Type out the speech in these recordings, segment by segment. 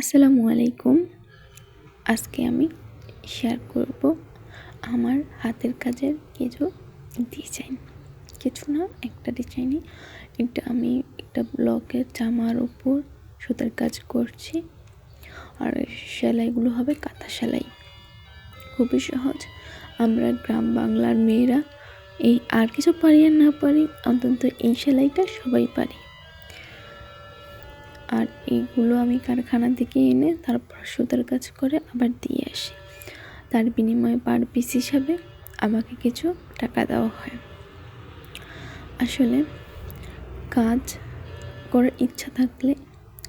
আসসালামু আলাইকুম। আজকে আমি শেয়ার করব আমার হাতের কাজের কিছু ডিজাইন কিছু না, একটা ডিজাইনই এটা আমি একটা ব্লকের জামার উপর সুতার কাজ করছি। আর সেলাইগুলো হবে কাঁথা সেলাই। খুবই সহজ। আমরা গ্রাম বাংলার মেয়েরা এই আর কিছু পারি আর না পারি, অন্তত এই সেলাইটা সবাই পারি। আর এইগুলো আমি কারখানা থেকে এনে তারপর সুতার কাজ করে আবার দিয়ে আসি। তার বিনিময়ে পার পিস হিসাবে আমাকে কিছু টাকা দেওয়া হয়। আসলে কাজ করার ইচ্ছা থাকলে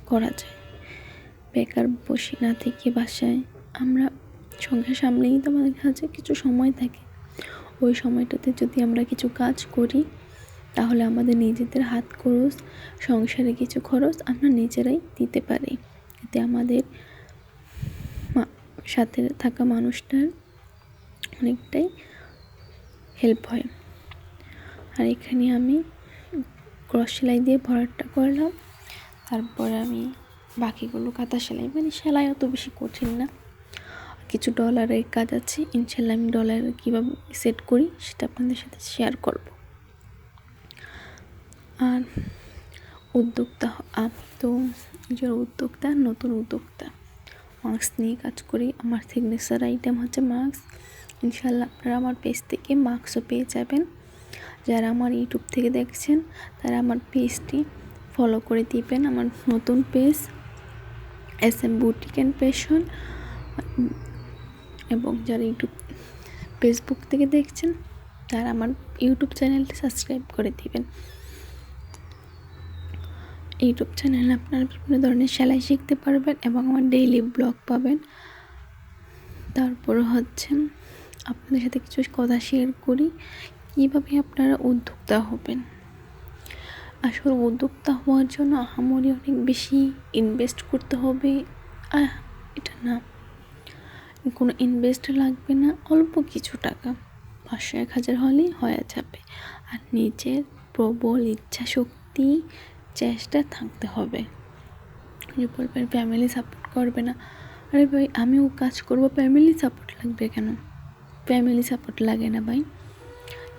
করা যায়। বেকার বসে না থেকে বাসায় আমরা সংসার সামলেই তো আমাদের কাছে কিছু সময় থাকে। ওই সময়টাতে যদি আমরা কিছু কাজ করি তাহলে আমাদের নিজেদের হাত খরচ, সংসারে কিছু খরচ আমরা নিজেরাই দিতে পারি। এতে আমাদের সাথে থাকা মানুষটার অনেকটাই হেল্প হয়। আর এখানে আমি ক্রস সেলাই দিয়ে ভরাটটা করলাম। তারপরে আমি বাকিগুলো কাঁথা সেলাই মানে সেলাই অত বেশি কঠিন না। কিছু ডলারের কাজ আছে ইনশাল্লাহ আমি ডলার কীভাবে সেট করি সেটা আপনাদের সাথে শেয়ার করব। আর উদ্যোক্তা আমি তো নিজের উদ্যোক্তা, নতুন উদ্যোক্তা। মাস্ক নিয়ে কাজ করি। আমার সিগনেচার আইটেম হচ্ছে মাস্ক ইনশাল্লাহ আপনারা আমার পেজ থেকে মাস্কও পেয়ে যাবেন। যারা আমার ইউটিউব থেকে দেখছেন, তারা আমার পেজটি ফলো করে দিবেন। আমার নতুন page S M boutique and fashion এবং যারা ইউটিউব ফেসবুক থেকে দেখছেন, তারা আমার ইউটিউব চ্যানেলটি সাবস্ক্রাইব করে দিবেন। ইউটিউব চ্যানেলে আপনারা বিভিন্ন ধরনের সেলাই শিখতে পারবেন এবং আমার ডেইলি ব্লগ পাবেন। তারপর হচ্ছে আপনাদের সাথে কিছু কথা শেয়ার করি, কীভাবে আপনারা উদ্যোক্তা হবেন। আসলে উদ্যোক্তা হওয়ার জন্য আহামরি অনেক বেশি ইনভেস্ট করতে হবে। এটা না। কোনো ইনভেস্ট লাগবে না, অল্প কিছু টাকা। পাঁচশো, এক হাজার হলেই হয়ে যাবে। আর নিজের প্রবল ইচ্ছা শক্তি চেষ্টা থাকতে হবে। যে বলবেন ফ্যামিলি সাপোর্ট করবে না। আরে ভাই, আমিও কাজ করব ফ্যামিলি সাপোর্ট লাগবে কেন? ফ্যামিলি সাপোর্ট লাগে না ভাই।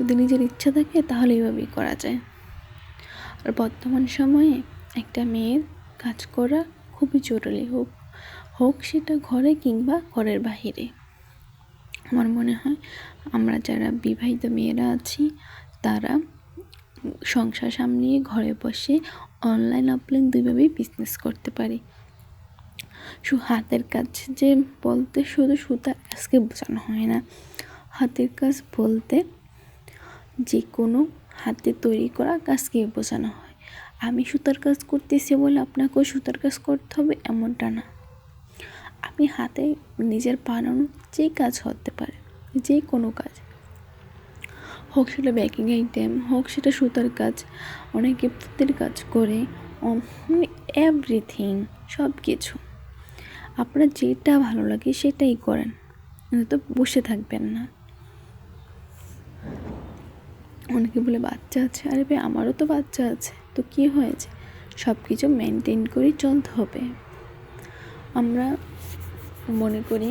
যদি নিজের ইচ্ছা থাকে, তাহলে এইভাবেই করা যায়। আর বর্তমান সময়ে একটা মেয়ের কাজ করা খুবই জরুরি হোক হোক সেটা ঘরে কিংবা ঘরের বাহিরে। আমার মনে হয় আমরা যারা বিবাহিত মেয়েরা আছি, তারা সংসার সামলিয়ে ঘরে বসে অনলাইন অফলাইন দুইভাবেই বিজনেস করতে পারি। শুধু হাতের কাজ যে বলতে শুধু সুতা আজকে বোঝানো হয় না। হাতের কাজ বলতে যে কোনো হাতে তৈরি করা কাজকে বোঝানো হয়। আমি সুতার কাজ করতেছি বলে আপনাকেও সুতার কাজ করতে হবে এমনটা না। আপনি হাতে নিজের বানানো যে কাজ হতে পারে যে কোনো কাজ। হোক সেটা বেকিং আইটেম হোক সেটা সুতার কাজ, অনেকে ফুতের কাজ করে মানে এভরিথিং সব কিছু আপনার যেটা ভালো লাগে সেটাই করেন তো বসে থাকবেন না। অনেকে বলে, বাচ্চা আছে? আরে ভাই, আমারও তো বাচ্চা আছে, তো কী হয়েছে? সব কিছু মেনটেন করেই চলতে হবে। আমরা মনে করি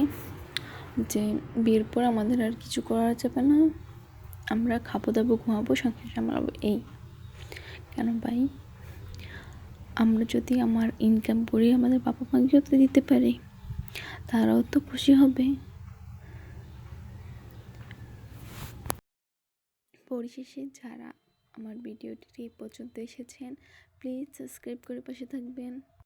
যে, বিয়ের পর আমাদের আর কিছু করা যাবে না। আমরা খাব দাবো, ঘুমাবো, সংসার সামলাবো, এই। কেন ভাই? আমরা যদি আমার ইনকাম করে আমাদের বাবা মাকে যদি দিতে পারি? তারাও তো খুশি হবে। পরিশেষে যারা আমার ভিডিওটি পর্যন্ত এসেছেন প্লিজ সাবস্ক্রাইব করে পাশে থাকবেন।